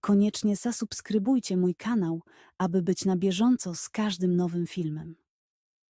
koniecznie zasubskrybujcie mój kanał, aby być na bieżąco z każdym nowym filmem.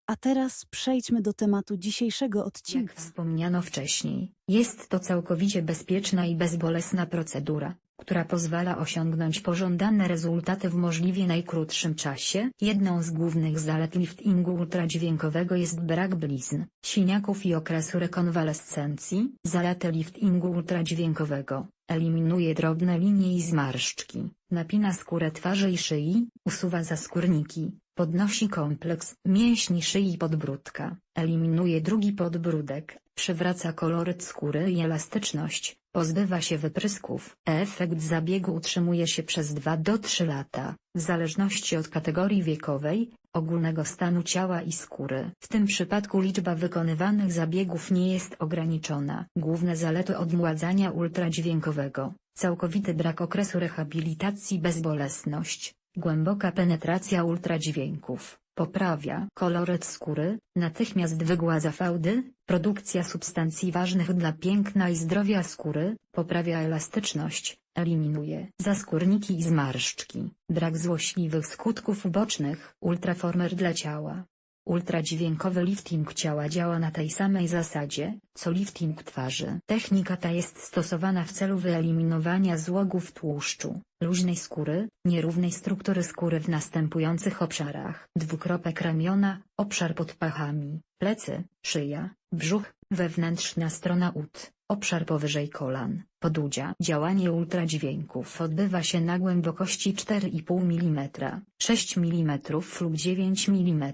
A teraz przejdźmy do tematu dzisiejszego Jak odcinka. wspomniano wcześniej, jest to całkowicie bezpieczna i bezbolesna procedura, która pozwala osiągnąć pożądane rezultaty w możliwie najkrótszym czasie. Jedną z głównych zalet liftingu ultradźwiękowego jest brak blizn, siniaków i okresu rekonwalescencji. Zalety liftingu ultradźwiękowego eliminuje drobne linie i zmarszczki, napina skórę twarzy i szyi, usuwa zaskórniki, podnosi kompleks mięśni szyi i podbródka, eliminuje drugi podbródek, przywraca koloryt skóry i elastyczność, pozbywa się wyprysków. Efekt zabiegu utrzymuje się przez 2 do 3 lata, w zależności od kategorii wiekowej, ogólnego stanu ciała i skóry. W tym przypadku liczba wykonywanych zabiegów nie jest ograniczona. Główne zalety odmładzania ultradźwiękowego, całkowity brak okresu rehabilitacji bezbolesność, głęboka penetracja ultradźwięków, poprawia koloryt skóry, natychmiast wygładza fałdy, produkcja substancji ważnych dla piękna i zdrowia skóry, poprawia elastyczność, eliminuje zaskórniki i zmarszczki, brak złośliwych skutków ubocznych. Ultraformer dla ciała. Ultradźwiękowy lifting ciała działa na tej samej zasadzie, co lifting twarzy. Technika ta jest stosowana w celu wyeliminowania złogów tłuszczu, luźnej skóry, nierównej struktury skóry w następujących obszarach. Dwukropek ramiona, obszar pod pachami, plecy, szyja, brzuch, wewnętrzna strona ud, obszar powyżej kolan, podudzia. Działanie ultradźwięków odbywa się na głębokości 4,5 mm, 6 mm lub 9 mm.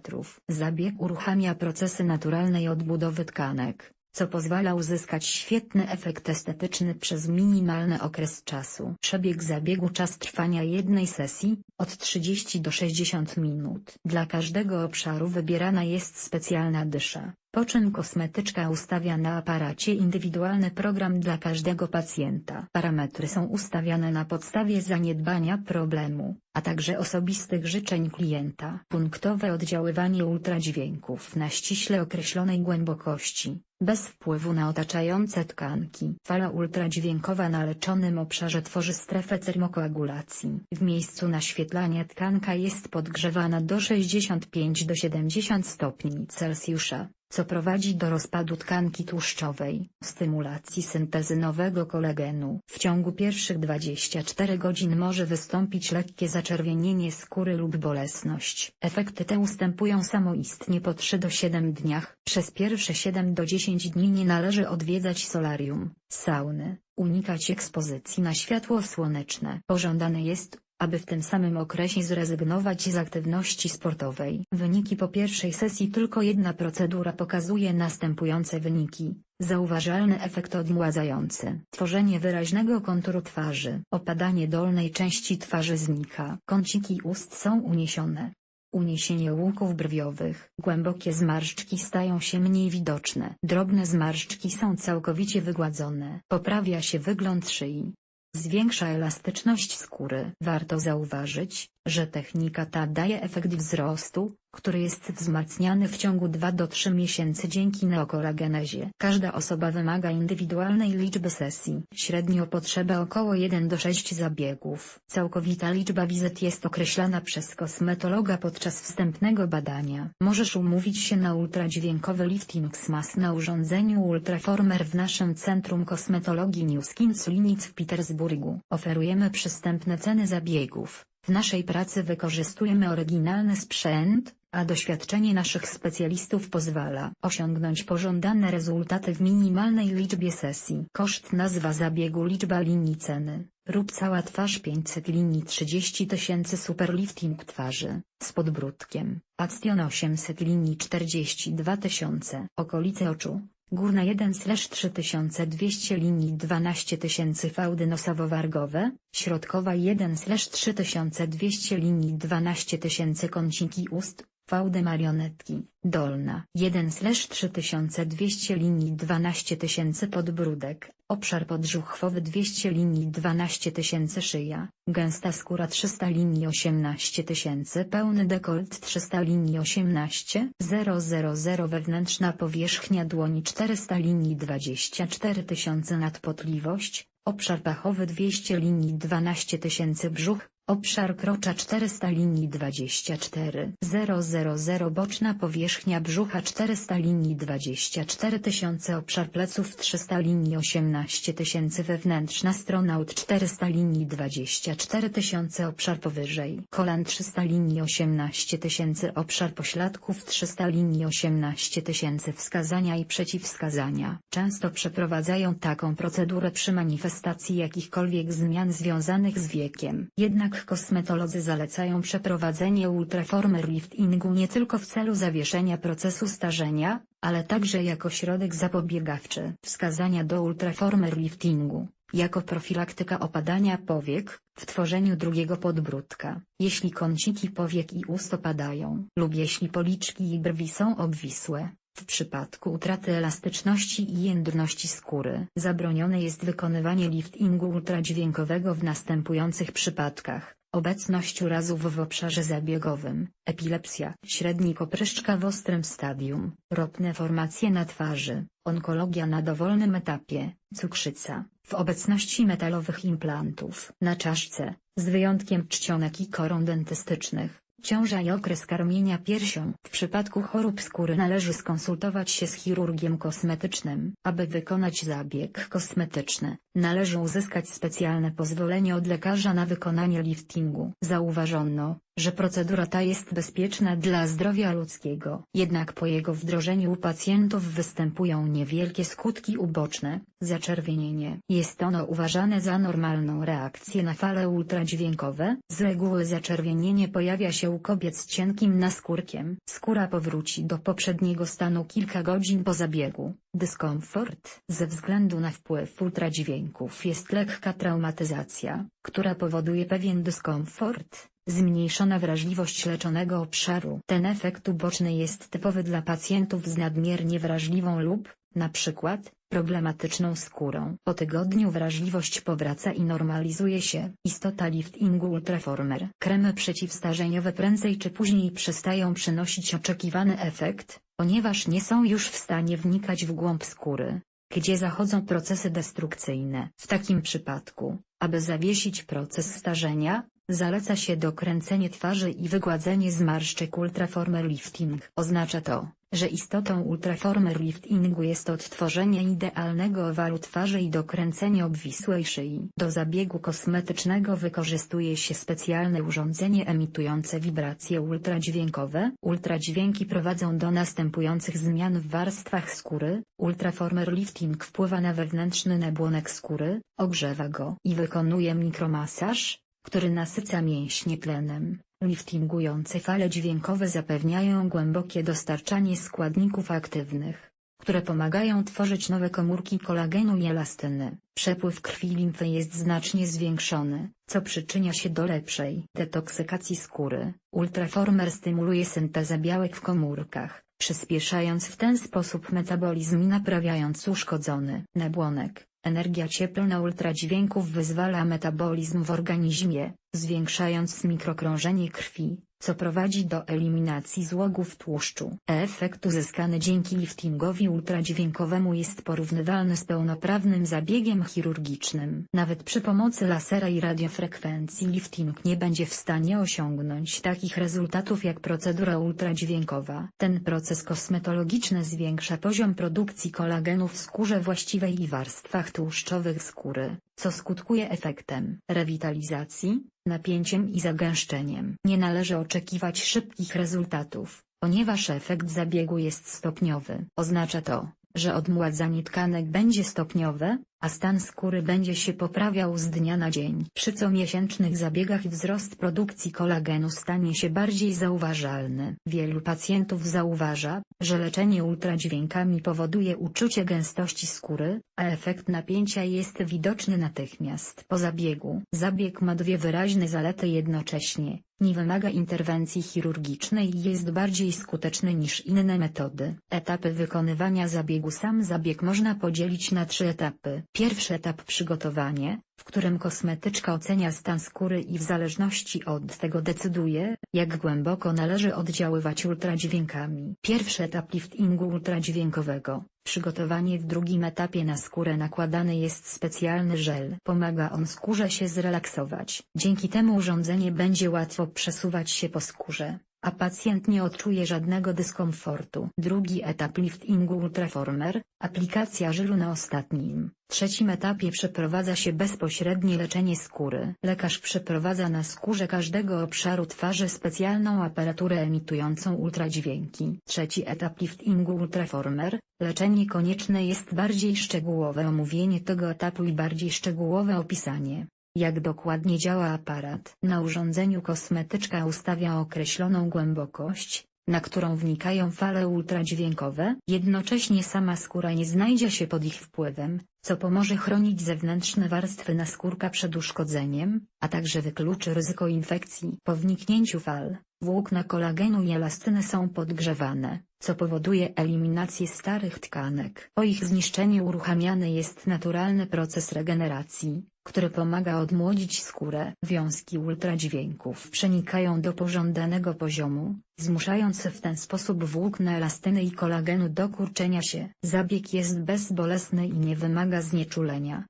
Zabieg uruchamia procesy naturalnej odbudowy tkanek, co pozwala uzyskać świetny efekt estetyczny przez minimalny okres czasu. Przebieg zabiegu czas trwania jednej sesji, od 30 do 60 minut. Dla każdego obszaru wybierana jest specjalna dysza, po czym kosmetyczka ustawia na aparacie indywidualny program dla każdego pacjenta. Parametry są ustawiane na podstawie zaniedbania problemu, a także osobistych życzeń klienta. Punktowe oddziaływanie ultradźwięków na ściśle określonej głębokości, bez wpływu na otaczające tkanki. Fala ultradźwiękowa na leczonym obszarze tworzy strefę termokoagulacji. W miejscu naświetlania tkanka jest podgrzewana do 65 do 70 stopni Celsjusza co prowadzi do rozpadu tkanki tłuszczowej, stymulacji syntezy nowego kolagenu. W ciągu pierwszych 24 godzin może wystąpić lekkie zaczerwienienie skóry lub bolesność. Efekty te ustępują samoistnie po 3 do 7 dniach. Przez pierwsze 7 do 10 dni nie należy odwiedzać solarium, sauny, unikać ekspozycji na światło słoneczne. Pożądane jest aby w tym samym okresie zrezygnować z aktywności sportowej. Wyniki po pierwszej sesji tylko jedna procedura pokazuje następujące wyniki. Zauważalny efekt odmładzający. Tworzenie wyraźnego konturu twarzy. Opadanie dolnej części twarzy znika. Kąciki ust są uniesione. Uniesienie łuków brwiowych. Głębokie zmarszczki stają się mniej widoczne. Drobne zmarszczki są całkowicie wygładzone. Poprawia się wygląd szyi. Zwiększa elastyczność skóry. Warto zauważyć, że technika ta daje efekt wzrostu, który jest wzmacniany w ciągu 2 do 3 miesięcy dzięki neokolagenezie. Każda osoba wymaga indywidualnej liczby sesji. Średnio potrzeba około 1 do 6 zabiegów. Całkowita liczba wizyt jest określana przez kosmetologa podczas wstępnego badania. Możesz umówić się na ultradźwiękowy lifting smas na urządzeniu Ultraformer w naszym Centrum Kosmetologii New Skins Linic w Petersburgu. Oferujemy przystępne ceny zabiegów. W naszej pracy wykorzystujemy oryginalny sprzęt, a doświadczenie naszych specjalistów pozwala osiągnąć pożądane rezultaty w minimalnej liczbie sesji. Koszt nazwa zabiegu liczba linii ceny, rób cała twarz 500 linii 30 tysięcy superlifting twarzy, z podbródkiem, Action 800 linii 42 tysiące, okolice oczu, Górna 1 3200 linii 12 tysięcy fałdy nosowo-wargowe, środkowa 1 3200 linii 12 tysięcy kąciki ust, fałdy marionetki, dolna 1 3200 linii 12 tysięcy podbródek, obszar podbrzuchwowy 200 linii 12 tysięcy szyja, gęsta skóra 300 linii 18 tysięcy pełny dekolt 300 linii 18 000 wewnętrzna powierzchnia dłoni 400 linii 24 tysiące nadpotliwość, obszar pachowy 200 linii 12 tysięcy brzuch, Obszar krocza 400 linii 24 000 boczna powierzchnia brzucha 400 linii 24 tysiące obszar pleców 300 linii 18 tysięcy wewnętrzna strona od 400 linii 24 tysiące obszar powyżej kolan 300 linii 18 tysięcy obszar pośladków 300 linii 18 tysięcy wskazania i przeciwwskazania. Często przeprowadzają taką procedurę przy manifestacji jakichkolwiek zmian związanych z wiekiem. Jednak kosmetolodzy zalecają przeprowadzenie ultraformer liftingu nie tylko w celu zawieszenia procesu starzenia, ale także jako środek zapobiegawczy. Wskazania do ultraformer liftingu, jako profilaktyka opadania powiek, w tworzeniu drugiego podbródka, jeśli kąciki powiek i ust opadają, lub jeśli policzki i brwi są obwisłe. W przypadku utraty elastyczności i jędrności skóry. Zabronione jest wykonywanie liftingu ultradźwiękowego w następujących przypadkach. Obecność urazów w obszarze zabiegowym, epilepsja, średni kopryszczka w ostrym stadium, ropne formacje na twarzy, onkologia na dowolnym etapie, cukrzyca, w obecności metalowych implantów. Na czaszce, z wyjątkiem czcionek i koron dentystycznych, ciąża i okres karmienia piersią. W przypadku chorób skóry należy skonsultować się z chirurgiem kosmetycznym. Aby wykonać zabieg kosmetyczny, należy uzyskać specjalne pozwolenie od lekarza na wykonanie liftingu. Zauważono, że procedura ta jest bezpieczna dla zdrowia ludzkiego. Jednak po jego wdrożeniu u pacjentów występują niewielkie skutki uboczne, zaczerwienienie. Jest ono uważane za normalną reakcję na fale ultradźwiękowe. Z reguły zaczerwienienie pojawia się u kobiet z cienkim naskórkiem. Skóra powróci do poprzedniego stanu kilka godzin po zabiegu. Dyskomfort ze względu na wpływ ultradźwięków jest lekka traumatyzacja, która powoduje pewien dyskomfort, zmniejszona wrażliwość leczonego obszaru. Ten efekt uboczny jest typowy dla pacjentów z nadmiernie wrażliwą lub, na przykład, problematyczną skórą. Po tygodniu wrażliwość powraca i normalizuje się. Istota liftingu Ultraformer. Kremy przeciwstarzeniowe prędzej czy później przestają przynosić oczekiwany efekt, ponieważ nie są już w stanie wnikać w głąb skóry, gdzie zachodzą procesy destrukcyjne. W takim przypadku, aby zawiesić proces starzenia, Zaleca się dokręcenie twarzy i wygładzenie zmarszczek Ultraformer Lifting. Oznacza to, że istotą Ultraformer Liftingu jest odtworzenie idealnego owalu twarzy i dokręcenie obwisłej szyi. Do zabiegu kosmetycznego wykorzystuje się specjalne urządzenie emitujące wibracje ultradźwiękowe. Ultradźwięki prowadzą do następujących zmian w warstwach skóry. Ultraformer Lifting wpływa na wewnętrzny nabłonek skóry, ogrzewa go i wykonuje mikromasaż, który nasyca mięśnie tlenem. Liftingujące fale dźwiękowe zapewniają głębokie dostarczanie składników aktywnych, które pomagają tworzyć nowe komórki kolagenu i elastyny. Przepływ krwi limfy jest znacznie zwiększony, co przyczynia się do lepszej detoksykacji skóry. Ultraformer stymuluje syntezę białek w komórkach, przyspieszając w ten sposób metabolizm i naprawiając uszkodzony nabłonek. Energia cieplna ultradźwięków wyzwala metabolizm w organizmie, zwiększając mikrokrążenie krwi, co prowadzi do eliminacji złogów tłuszczu. Efekt uzyskany dzięki liftingowi ultradźwiękowemu jest porównywalny z pełnoprawnym zabiegiem chirurgicznym. Nawet przy pomocy lasera i radiofrekwencji lifting nie będzie w stanie osiągnąć takich rezultatów jak procedura ultradźwiękowa. Ten proces kosmetologiczny zwiększa poziom produkcji kolagenu w skórze właściwej i warstwach tłuszczowych skóry, co skutkuje efektem rewitalizacji, napięciem i zagęszczeniem. Nie należy oczekiwać szybkich rezultatów, ponieważ efekt zabiegu jest stopniowy. Oznacza to, że odmładzanie tkanek będzie stopniowe, a stan skóry będzie się poprawiał z dnia na dzień. Przy comiesięcznych zabiegach wzrost produkcji kolagenu stanie się bardziej zauważalny. Wielu pacjentów zauważa, że leczenie ultradźwiękami powoduje uczucie gęstości skóry, a efekt napięcia jest widoczny natychmiast po zabiegu. Zabieg ma dwie wyraźne zalety jednocześnie. Nie wymaga interwencji chirurgicznej i jest bardziej skuteczny niż inne metody. Etapy wykonywania zabiegu Sam zabieg można podzielić na trzy etapy. Pierwszy etap przygotowanie, w którym kosmetyczka ocenia stan skóry i w zależności od tego decyduje, jak głęboko należy oddziaływać ultradźwiękami. Pierwszy etap liftingu ultradźwiękowego. Przygotowanie w drugim etapie na skórę nakładany jest specjalny żel. Pomaga on skórze się zrelaksować. Dzięki temu urządzenie będzie łatwo przesuwać się po skórze, a pacjent nie odczuje żadnego dyskomfortu. Drugi etap liftingu ultraformer, aplikacja żelu na ostatnim, trzecim etapie przeprowadza się bezpośrednie leczenie skóry. Lekarz przeprowadza na skórze każdego obszaru twarzy specjalną aparaturę emitującą ultradźwięki. Trzeci etap liftingu ultraformer, leczenie konieczne jest bardziej szczegółowe omówienie tego etapu i bardziej szczegółowe opisanie. Jak dokładnie działa aparat? Na urządzeniu kosmetyczka ustawia określoną głębokość, na którą wnikają fale ultradźwiękowe, jednocześnie sama skóra nie znajdzie się pod ich wpływem, co pomoże chronić zewnętrzne warstwy naskórka przed uszkodzeniem, a także wykluczy ryzyko infekcji. Po wniknięciu fal, włókna kolagenu i elastyny są podgrzewane, co powoduje eliminację starych tkanek. Po ich zniszczeniu uruchamiany jest naturalny proces regeneracji, który pomaga odmłodzić skórę. Wiązki ultradźwięków przenikają do pożądanego poziomu, zmuszając w ten sposób włókna elastyny i kolagenu do kurczenia się. Zabieg jest bezbolesny i nie wymaga znieczulenia,